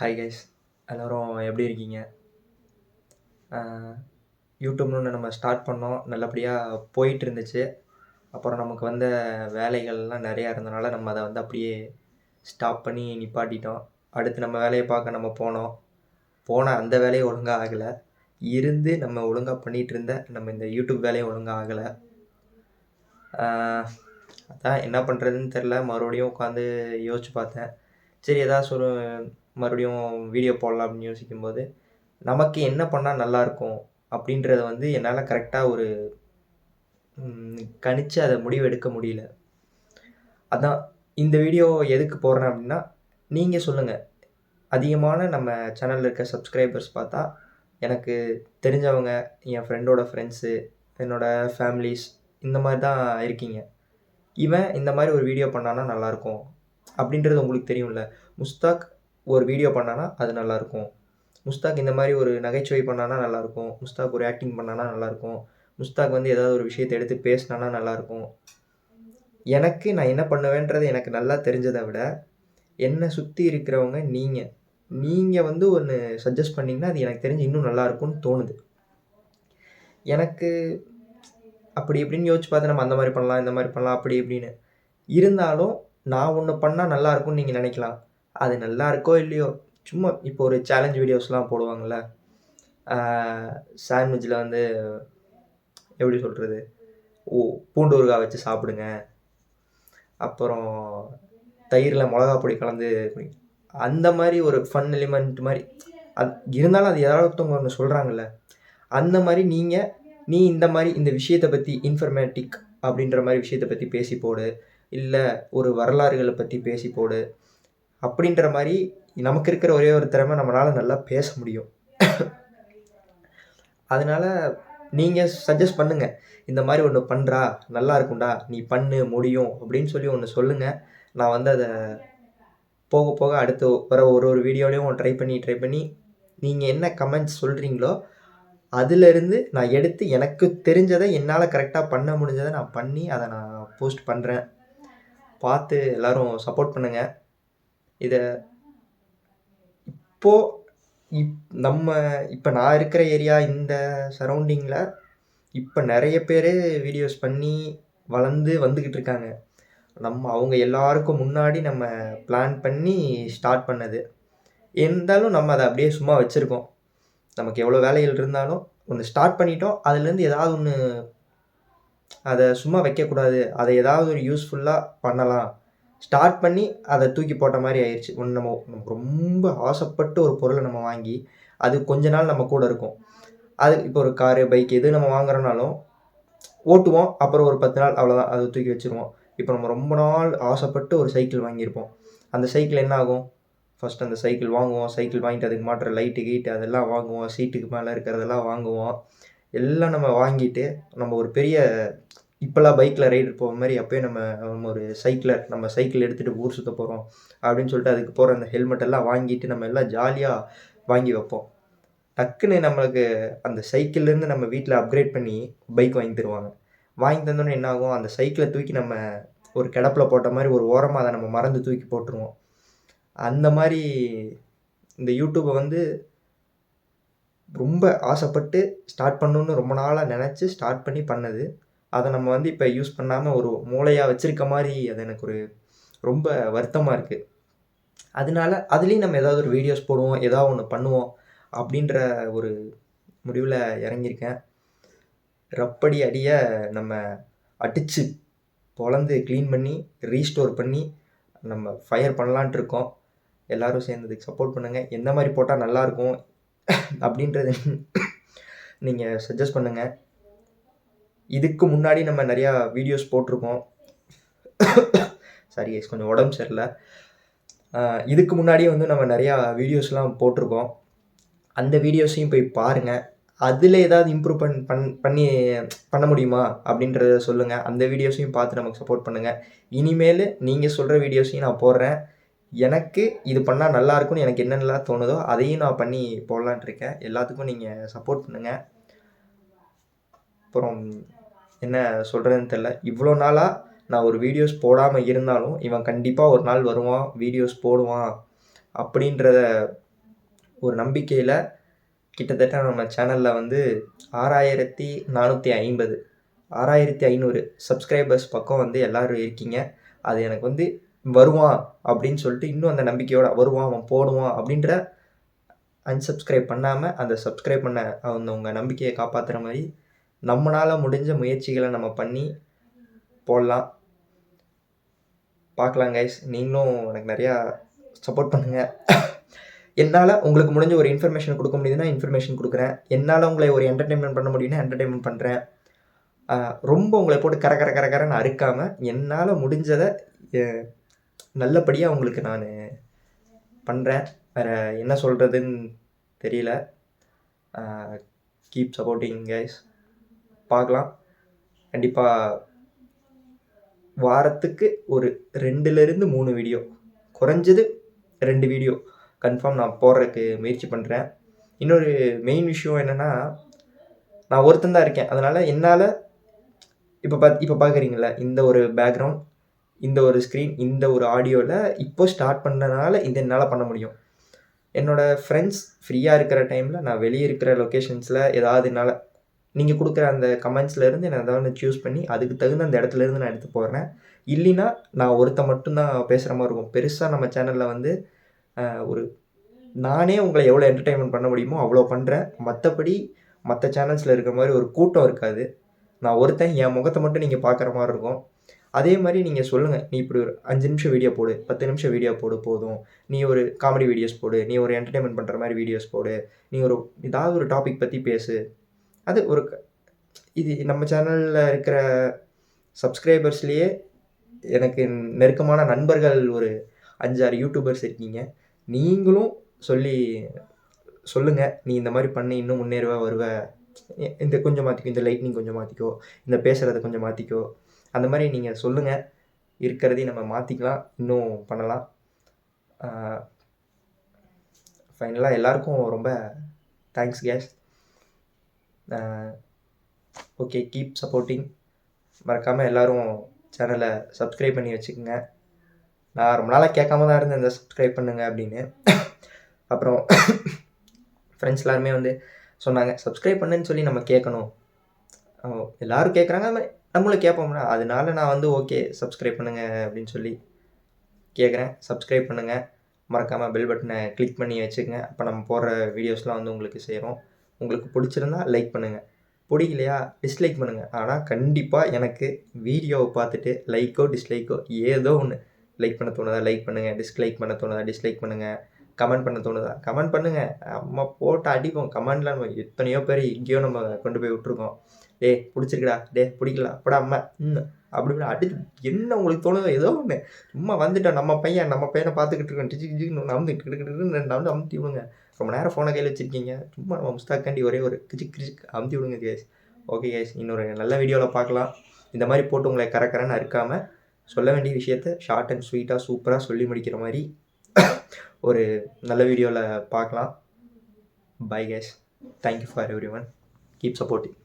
Hi guys எல்லோரும் எப்படி இருக்கீங்க? யூடியூப்னு ஒன்று நம்ம ஸ்டார்ட் பண்ணோம். நல்லபடியாக போயிட்டு இருந்துச்சு. அப்புறம் நமக்கு வந்த வேலைகள்லாம் நிறையா இருந்தனால நம்ம அதை வந்து அப்படியே ஸ்டாப் பண்ணி நிப்பாட்டிட்டோம். அடுத்து நம்ம வேலையை பார்க்க நம்ம போனோம். போன அந்த வேலையும் ஒழுங்காக ஆகலை. இருந்து நம்ம ஒழுங்காக பண்ணிகிட்டு இருந்த நம்ம இந்த யூடியூப் வேலையும் ஒழுங்காக ஆகலை. அதான் என்ன பண்ணுறதுன்னு தெரில மறுபடியும் உட்காந்து யோசிச்சு பார்த்தேன். சரி ஏதாச்சும் ஒரு மறுபடியும் வீடியோ போடலாம் அப்படின்னு யோசிக்கும்போது நமக்கு என்ன பண்ணால் நல்லாயிருக்கும் அப்படின்றத வந்து என்னால் கரெக்டாக ஒரு கணித்து அதை முடிவு எடுக்க முடியல. அதான் இந்த வீடியோ எதுக்கு போடுறேன் அப்படின்னா நீங்கள் சொல்லுங்கள் அதிகமான நம்ம சேனலில் இருக்க சப்ஸ்கிரைபர்ஸ் பார்த்தா எனக்கு தெரிஞ்சவங்க என் ஃப்ரெண்டோட ஃப்ரெண்ட்ஸு என்னோடய ஃபேமிலிஸ் இந்த மாதிரி தான் இருக்கீங்க. இவன் இந்த மாதிரி ஒரு வீடியோ பண்ணான்னா நல்லாயிருக்கும் அப்படின்றது உங்களுக்கு தெரியும்ல. முஸ்தாக் ஒரு வீடியோ பண்ணானா அது நல்லாயிருக்கும் முஸ்தாக் இந்த மாதிரி ஒரு நகைச்சுவை பண்ணானா நல்லாயிருக்கும் முஸ்தாக் ஒரு ஆக்டிங் பண்ணானா நல்லாயிருக்கும் முஸ்தாக் வந்து ஏதாவது ஒரு விஷயத்தை எடுத்து பேசினானா நல்லாயிருக்கும் எனக்கு நான் என்ன பண்ணுவேன்றது எனக்கு நல்லா தெரிஞ்சதை விட என்னை சுற்றி இருக்கிறவங்க நீங்கள் நீங்கள் வந்து ஒன்று சஜஸ்ட் பண்ணிங்கன்னா அது எனக்கு தெரிஞ்சு இன்னும் நல்லாயிருக்கும்னு தோணுது. எனக்கு அப்படி இப்படின்னு யோசிச்சு பார்த்து நம்ம அந்த மாதிரி பண்ணலாம் இந்த மாதிரி பண்ணலாம் அப்படி இப்படின்னு. இருந்தாலும் நான் ஒன்று பண்ணால் நல்லாயிருக்கும்னு நீங்கள் நினைக்கலாம். அது நல்லா இருக்கோ இல்லையோ? சும்மா இப்போ ஒரு சேலஞ்ச் வீடியோஸ்லாம் போடுவாங்கள்ல சாண்ட்விச்சில் வந்து எப்படி சொல்கிறது ஓ பூண்டு ஊறுகாய் வச்சு சாப்பிடுங்க. அப்புறம் தயிரில் மிளகா பொடி கலந்து அந்த மாதிரி ஒரு ஃபன் எலிமெண்ட் மாதிரி. அது இருந்தாலும் அது யாராவது ஒருத்தவங்க ஒன்று சொல்கிறாங்கல்ல அந்த மாதிரி நீங்கள் நீ இந்த மாதிரி இந்த விஷயத்தை பற்றி இன்ஃபர்மேட்டிக் அப்படின்ற மாதிரி விஷயத்தை பற்றி பேசி போடு. இல்லை ஒரு வரலாறுகளை பற்றி பேசி போடு. அப்படின்ற மாதிரி நமக்கு இருக்கிற ஒரே ஒரு திறமை நம்மளால் நல்லா பேச முடியும். அதனால் நீங்கள் சஜஸ்ட் பண்ணுங்கள் இந்த மாதிரி ஒன்று பண்ணுறா நல்லா இருக்கும்டா நீ பண்ணு முடியும் அப்படின்னு சொல்லி ஒன்று சொல்லுங்கள் நான் வந்து அதை போக போக அடுத்து வர ஒரு ஒரு வீடியோலையும் ட்ரை பண்ணி ட்ரை பண்ணி நீங்கள் என்ன கமெண்ட்ஸ் சொல்கிறீங்களோ அதிலிருந்து நான் எடுத்து எனக்கு தெரிஞ்சதை என்னால் கரெக்டாக பண்ண முடிஞ்சதை நான் பண்ணி அதை நான் போஸ்ட் பண்ணுறேன் பார்த்து எல்லோரும் சப்போர்ட் பண்ணுங்கள் இதை இப்போது இப் நம்ம இப்போ நான் இருக்கிற ஏரியா இந்த சரௌண்டிங்கில் இப்போ நிறைய பேர் வீடியோஸ் பண்ணி வளர்ந்து வந்துக்கிட்டு இருக்காங்க. நம்ம அவங்க எல்லாருக்கும் முன்னாடி நம்ம பிளான் பண்ணி ஸ்டார்ட் பண்ணது. இருந்தாலும் நம்ம அதை அப்படியே சும்மா வச்சுருக்கோம். நமக்கு எவ்வளோ வேலைகள் இருந்தாலும் ஒன்று ஸ்டார்ட் பண்ணிட்டோம். அதுலேருந்து ஏதாவது ஒன்று அதை சும்மா வைக்கக்கூடாது. அதை ஏதாவது ஒரு யூஸ்ஃபுல்லாக பண்ணலாம். ஸ்டார்ட் பண்ணி அதை தூக்கி போட்ட மாதிரி ஆயிடுச்சு ஒன்று நம்ம நமக்கு ரொம்ப ஆசைப்பட்டு ஒரு பொருளை நம்ம வாங்கி அது கொஞ்ச நாள் நம்ம கூட இருக்கும். அது இப்போ ஒரு காரு பைக் எது நம்ம வாங்குறோனாலும் ஓட்டுவோம். அப்புறம் ஒரு பத்து நாள் அவ்வளோதான் அதை தூக்கி வச்சுருவோம். இப்போ நம்ம ரொம்ப நாள் ஆசைப்பட்டு ஒரு சைக்கிள் வாங்கியிருப்போம். அந்த சைக்கிள் என்ன ஆகும்? ஃபஸ்ட் அந்த சைக்கிள் வாங்குவோம். சைக்கிள் வாங்கிட்டு அதுக்கு மாட்டுற லைட்டு கீட்டு அதெல்லாம் வாங்குவோம். சீட்டுக்கு மேலே இருக்கிறதெல்லாம் வாங்குவோம். எல்லாம் நம்ம வாங்கிட்டு நம்ம ஒரு பெரிய இப்போல்லாம் பைக்கில் ரைடு போகிற மாதிரி அப்போயே நம்ம நம்ம ஒரு சைக்கிளர் நம்ம சைக்கிள் எடுத்துகிட்டு ஊர் சுற்ற போகிறோம் அப்படின்னு சொல்லிட்டு அதுக்கு போகிற அந்த ஹெல்மெட் எல்லாம் வாங்கிட்டு நம்ம எல்லாம் ஜாலியாக வாங்கி வைப்போம். டக்குன்னு நம்மளுக்கு அந்த சைக்கிள்லேருந்து நம்ம வீட்டில் அப்கிரேட் பண்ணி பைக் வாங்கி தருவாங்க. வாங்கி தந்தோன்னே என்ன ஆகும்? அந்த சைக்கிளை தூக்கி நம்ம ஒரு கிடப்பில் போட்ட மாதிரி ஒரு ஓரமாக அதை நம்ம மறந்து தூக்கி போட்டுருவோம். அந்த மாதிரி இந்த யூடியூப்பை வந்து ரொம்ப ஆசைப்பட்டு ஸ்டார்ட் பண்ணணுன்னு ரொம்ப நாளாக நினச்சி ஸ்டார்ட் பண்ணி பண்ணது. அதை நம்ம வந்து இப்போ யூஸ் பண்ணாமல் ஒரு மூளையாக வச்சுருக்க மாதிரி அது எனக்கு ஒரு ரொம்ப வருத்தமாக இருக்குது அதனால அதுலேயும் நம்ம ஏதாவது ஒரு வீடியோஸ் போடுவோம் ஏதாவது ஒன்று பண்ணுவோம் அப்படின்ற ஒரு முடிவில் இறங்கியிருக்கேன். ரப்படி அடியை நம்ம அடித்து பொழந்து க்ளீன் பண்ணி ரீஸ்டோர் பண்ணி நம்ம ஃபயர் பண்ணலான்ட்டு இருக்கோம். எல்லோரும் சேர்ந்ததுக்கு சப்போர்ட் பண்ணுங்கள் எந்த மாதிரி போட்டால் நல்லாயிருக்கும் அப்படின்றது நீங்கள் சஜஸ்ட் பண்ணுங்கள் இதுக்கு முன்னாடி நம்ம நிறையா வீடியோஸ் போட்டிருக்கோம். சாரி எஸ் கொஞ்சம் உடம்பு சரியில்லை. இதுக்கு முன்னாடியே வந்து நம்ம நிறையா வீடியோஸ்லாம் போட்டிருக்கோம். அந்த வீடியோஸையும் போய் பாருங்கள் அதில் ஏதாவது இம்ப்ரூவ் பண் பண் பண்ணி பண்ண முடியுமா அப்படின்றத சொல்லுங்கள் அந்த வீடியோஸையும் பார்த்து நமக்கு சப்போர்ட் பண்ணுங்கள் இனிமேல் நீங்கள் சொல்கிற வீடியோஸையும் நான் போடுறேன். எனக்கு இது பண்ணால் நல்லாயிருக்கும்னு எனக்கு என்னென்னலாம் தோணுதோ அதையும் நான் பண்ணி போடலான்ட்டு இருக்கேன். எல்லாத்துக்கும் நீங்கள் சப்போர்ட் பண்ணுங்கள் அப்புறம் என்ன சொல்கிறதுன்னு தெரில இவ்வளோ நாளாக நான் ஒரு வீடியோஸ் போடாமல் இருந்தாலும் இவன் கண்டிப்பாக ஒரு நாள் வருவான் வீடியோஸ் போடுவான் அப்படின்றத ஒரு நம்பிக்கையில் கிட்டத்தட்ட நம்ம சேனலில் வந்து ஆறாயிரத்தி நானூற்றி ஐம்பது ஆறாயிரத்தி ஐநூறு சப்ஸ்கிரைபர்ஸ் பக்கம் வந்து எல்லோரும் இருக்கீங்க. அது எனக்கு வந்து வருவான் அப்படின்னு சொல்லிட்டு இன்னும் அந்த நம்பிக்கையோட வருவான் அவன் போடுவான் அப்படின்ற அன்சப்ஸ்கிரைப் பண்ணாமல் அந்த சப்ஸ்கிரைப் பண்ண அவன் உங்கள் நம்பிக்கையை காப்பாற்றுற மாதிரி நம்மளால் முடிஞ்ச முயற்சிகளை நம்ம பண்ணி போடலாம். பார்க்கலாம் கைஸ் நீங்களும் எனக்கு நிறையா சப்போர்ட் பண்ணுங்கள் என்னால் உங்களுக்கு முடிஞ்ச ஒரு இன்ஃபர்மேஷன் கொடுக்க முடியுதுன்னா இன்ஃபர்மேஷன் கொடுக்குறேன். என்னால் உங்களை ஒரு என்டர்டெயின்மெண்ட் பண்ண முடியும்னா என்டர்டெயின்மெண்ட் பண்ணுறேன் ரொம்ப உங்களை போட்டு கர கர கர கரன்னு அறுக்காமல் என்னால் முடிஞ்சதை நல்லபடியாக உங்களுக்கு நான் பண்ணுறேன் வேறு என்ன சொல்கிறதுன்னு தெரியல. கீப் சப்போர்ட்டிங் கைஸ் பார்க்கலாம். கண்டிப்பாக வாரத்துக்கு ஒரு ரெண்டுலேருந்து மூணு வீடியோ குறைஞ்சது ரெண்டு வீடியோ கன்ஃபார்ம் நான் போடுறதுக்கு முயற்சி பண்ணுறேன் இன்னொரு மெயின் விஷயம் என்னென்னா நான் ஒருத்தன் தான் இருக்கேன். அதனால் என்னால் இப்போ பாத் இப்போ பார்க்குறீங்கள இந்த ஒரு பேக்ரவுண்ட் இந்த ஒரு ஸ்க்ரீன் இந்த ஒரு ஆடியோவில் இப்போ ஸ்டார்ட் பண்ணனால இது என்னால் பண்ண முடியும். என்னோடய ஃப்ரெண்ட்ஸ் ஃப்ரீயாக இருக்கிற டைமில் நான் வெளியே இருக்கிற லொக்கேஷன்ஸில் ஏதாவது என்னால் நீங்கள் கொடுக்குற அந்த கமெண்ட்ஸ்லேருந்து நான் ஏதாவது சூஸ் பண்ணி அதுக்கு தகுந்த அந்த இடத்துலேருந்து நான் எடுத்து போகிறேன் இல்லைன்னா நான் ஒருத்த மட்டும்தான் பேசுகிற மாதிரி இருக்கும். பெருசாக நம்ம சேனலில் வந்து ஒரு நானே உங்களை எவ்வளோ என்டர்டெயின்மெண்ட் பண்ண முடியுமோ அவ்வளோ பண்ணுறேன் மற்றபடி மற்ற சேனல்ஸில் இருக்கிற மாதிரி ஒரு கூட்டம் இருக்காது. நான் ஒருத்தன் என் முகத்தை மட்டும் நீங்கள் பார்க்குற மாதிரி இருக்கும். அதே மாதிரி நீங்கள் சொல்லுங்கள் நீ இப்படி ஒரு அஞ்சு நிமிஷம் வீடியோ போடு பத்து நிமிஷம் வீடியோ போடு போதும். நீ ஒரு காமெடி வீடியோஸ் போடு நீ ஒரு என்டர்டெயின்மெண்ட் பண்ணுற மாதிரி வீடியோஸ் போடு. நீ ஒரு ஏதாவது ஒரு டாபிக் பற்றி பேசு. அது ஒரு இது நம்ம சேனலில் இருக்கிற சப்ஸ்கிரைபர்ஸ்லேயே எனக்கு நெருக்கமான நண்பர்கள் ஒரு அஞ்சாறு யூடியூபர்ஸ் இருக்கீங்க. நீங்களும் சொல்லி சொல்லுங்கள் நீ இந்த மாதிரி பண்ணி இன்னும் முன்னேறுவா வருவ. இந்த கொஞ்சம் மாற்றிக்கோ இந்த லைட்னிங் கொஞ்சம் மாற்றிக்கோ இந்த பேசுகிறத கொஞ்சம் மாற்றிக்கோ அந்த மாதிரி நீங்கள் சொல்லுங்கள் இருக்கிறதையும் நம்ம மாற்றிக்கலாம் இன்னும் பண்ணலாம். ஃபைனலாக எல்லாருக்கும் ரொம்ப thanks guys okay keep supporting மறக்காமல் எல்லோரும் சேனலை சப்ஸ்கிரைப் பண்ணி வச்சுக்கோங்க. நான் ரொம்ப நாளாக கேட்காம தான் இருந்தேன் இந்த சப்ஸ்கிரைப் பண்ணுங்கள் அப்படின்னு. அப்புறம் ஃப்ரெண்ட்ஸ் எல்லாருமே வந்து சொன்னாங்க சப்ஸ்கிரைப் பண்ணுன்னு சொல்லி நம்ம கேட்கணும். எல்லோரும் கேட்குறாங்க அது மாதிரி நம்மளும் கேட்போம்னா அதனால நான் வந்து ஓகே சப்ஸ்கிரைப் பண்ணுங்கள் அப்படின்னு சொல்லி கேட்குறேன். சப்ஸ்கிரைப் பண்ணுங்கள் மறக்காமல் பெல் பட்டனை கிளிக் பண்ணி வச்சுக்கோங்க. அப்போ நம்ம போடுற வீடியோஸ்லாம் வந்து உங்களுக்கு சேரும். உங்களுக்கு பிடிச்சிருந்தா லைக் பண்ணுங்கள் பிடிக்கலையா டிஸ்லைக் பண்ணுங்கள் ஆனால் கண்டிப்பாக எனக்கு வீடியோவை பார்த்துட்டு லைக்கோ டிஸ்லைக்கோ ஏதோ ஒன்று லைக் பண்ண தோணுதா லைக் பண்ணுங்கள் டிஸ்லைக் பண்ண தோணுதா டிஸ்லைக் பண்ணுங்கள் கமெண்ட் பண்ண தோணுதா கமெண்ட் பண்ணுங்கள் நம்ம போட்டு அடிப்போம் கமெண்ட்லாம் நம்ம எத்தனையோ பேர் எங்கேயோ நம்ம கொண்டு போய் விட்ருக்கோம் டே பிடிச்சிருக்குடா டே பிடிக்கல அப்படா அம்மா ம் அப்படி இப்படி அடி என்ன உங்களுக்கு தோணுதோ ஏதோ ஒன்று சும்மா வந்துட்டோம் நம்ம பையன் நம்ம பையனை பார்த்துக்கிட்டு இருக்கோம். டிச்சு டிச்சு நம்பு கிட்டு நம்பு அமுத்தி விடுங்க. ரொம்ப நேரம் ஃபோனை கையில் வச்சுருக்கீங்க. சும்மா நம்ம முஸ்தாக்காண்டி ஒரே ஒரு கிச்சு கிச்சு அமுத்தி விடுங்க கேஸ் ஓகே கேஸ் இன்னொரு நல்ல வீடியோவில் பார்க்கலாம். இந்த மாதிரி போட்டு உங்களை கரக்கரன்னு அறுக்காமல் சொல்ல வேண்டிய விஷயத்த ஷார்ட் அண்ட் ஸ்வீட்டாக சூப்பராக சொல்லி முடிக்கிற மாதிரி ஒரு நல்ல வீடியோவில் பார்க்கலாம். Bye guys thank you for everyone keep supporting